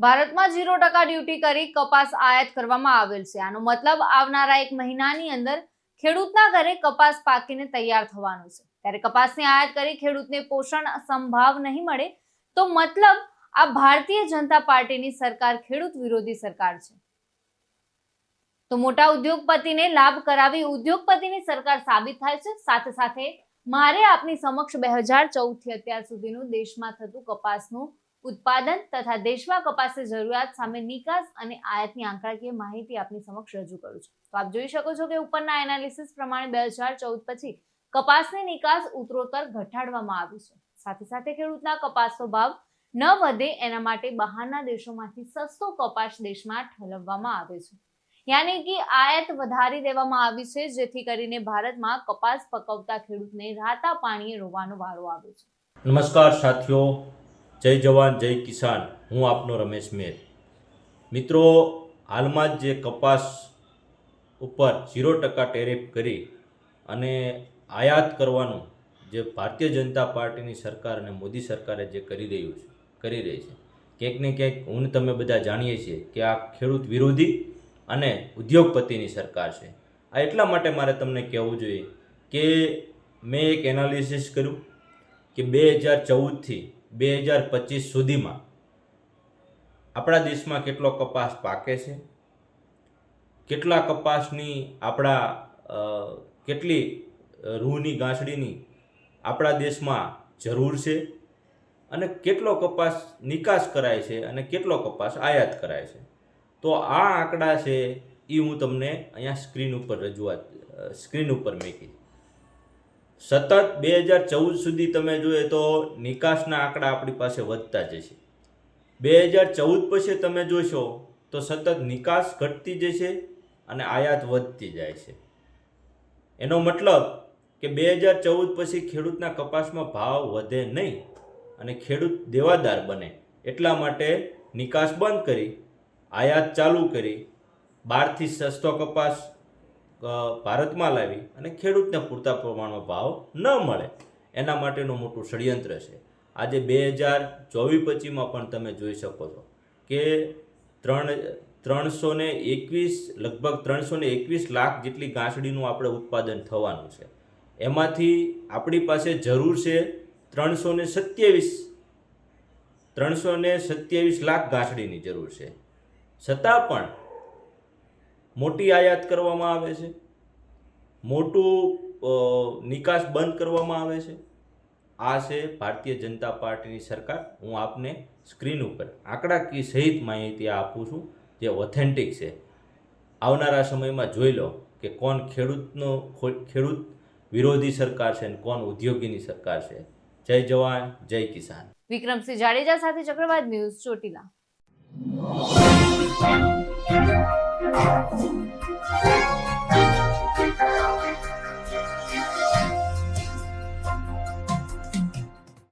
ભારતમાં ઝીરો ટકા ડ્યુટી કરી કપાસ આયાત કરવામાં આવેલ છે. આનો મતલબ આવનારા એક મહિનાની અંદર ખેડૂતના ઘરે કપાસ પાકીને તૈયાર થવાનું છે. ત્યારે કપાસની આયાત કરી ખેડૂતને પોષણ સંભાવ નહીં મળે તો મતલબ આ ભારતીય જનતા પાર્ટીની સરકાર ખેડૂત વિરોધી સરકાર છે. તો મોટા ઉદ્યોગપતિને લાભ કરાવી ઉદ્યોગપતિની સરકાર સાબિત થાય છે. સાથે સાથે મારે આપની સમક્ષ બે હજાર ચૌદથી અત્યાર સુધીનું દેશમાં થતું કપાસનું ઉત્પાદન તથા દેશમાં કપાસની જરૂરિયાત સામે નિકાસ અને આયાતની આંકડાકીય માહિતી આપની સમક્ષ રજૂ કરું છું. તો આપ જોઈ શકો છો કે ઉપરના એનાલિસિસ પ્રમાણે બે ચૌદ પછી કપાસની નિકાસ ઉત્તરોત્તર ઘટાડવામાં આવી છે. સાથે સાથે ખેડૂતના કપાસનો ભાવ ન વધે એના માટે બહારના દેશોમાંથી સસ્તો કપાસ દેશમાં ઠલવવામાં આવે છે. યાની કે આયાત વધારી દેવામાં આવી છે, જેથી કરીને ભારતમાં કપાસ પકવતા ખેડૂતને રાતા પાણીએ રોવાનો વારો આવે છે. નમસ્કાર, સાથીઓ. જય જવાન, જય કિસાન. હું આપનો રમેશ મેર. મિત્રો, હાલમાં જ જે કપાસ ઉપર ઝીરો ટકા ટેરિફ કરી અને આયાત કરવાનું જે ભારતીય જનતા પાર્ટીની સરકાર અને મોદી સરકારે જે કરી રહ્યું છે, કરી રહી છે, ક્યાંક ને ક્યાંક હું તમે બધા જાણીએ છીએ કે આ ખેડૂત વિરોધી અને ઉદ્યોગપતિની સરકાર છે. આ એટલા માટે મારે તમને કહેવું જોઈએ કે મેં એક એનાલિસિસ કર્યું કે બે હજાર ચૌદથી બે હજાર પચીસ સુધીમાં આપણા દેશમાં કેટલો કપાસ પાકે છે? કેટલા કપાસની આપણા કેટલી રૂહની ગાંસડીની આપણા દેશમાં જરૂર છે? અને કેટલો કપાસ નિકાસ કરાય છે અને કેટલો કપાસ આયાત કરાય છે? તો આ આંકડા છે એ હું તમને અહીંયા સ્ક્રીન ઉપર રજૂઆત સ્ક્રીન ઉપર મૂકી સતત બે હજાર ચૌદ સુધી તમે જોઈએ તો નિકાસના આંકડા આપણી પાસે વધતા જશે. બે હજાર ચૌદ પછી તમે જોશો તો સતત નિકાસ ઘટતી જશે અને આયાત વધતી જાય છે. એનો મતલબ કે બે હજાર ચૌદ પછી ખેડૂતના કપાસમાં ભાવ વધે નહીં અને ખેડૂત દેવાદાર બને. એટલા માટે નિકાસ બંધ કરી, આયાત ચાલુ કરી બારથી સસ્તો કપાસ ભારતમાં લાવી અને ખેડૂતને પૂરતા પ્રમાણમાં ભાવ ન મળે. એના માટેનું મોટું ષડયંત્ર છે. આજે બે હજાર ચોવીસ પચીસમાં પણ તમે જોઈ શકો છો કે ત્રણ ત્રણસો ને એકવીસ, લગભગ ત્રણસો ને એકવીસ લાખ જેટલી ગાંસડીનું આપણે ઉત્પાદન થવાનું છે. એમાંથી આપણી પાસે જરૂર છે ત્રણસો ને સત્યાવીસ ત્રણસો ને સત્યાવીસ લાખ ગાંસડીની જરૂર છે. છતાં પણ મોટી આયાત કરવામાં આવે છે. મોટું નિકાસ બંધ કરવામાં આવે છે. આ છે ભારતીય જનતા પાર્ટીની સરકાર. હું આપને સ્ક્રીન ઉપર આંકડાકીય સહિત માહિતી આપું છું, જે ઓથેન્ટિક છે. આવનારા સમયમાં જોઈ લો કે કોણ ખેડૂતનો, ખેડૂત વિરોધી સરકાર છે અને કોણ ઉદ્યોગીની સરકાર છે. જય જવાન, જય કિસાન. વિક્રમસિંહ જાડેજા સાથે ચક્રવાત ન્યૂઝ ચોટીલા. Thank.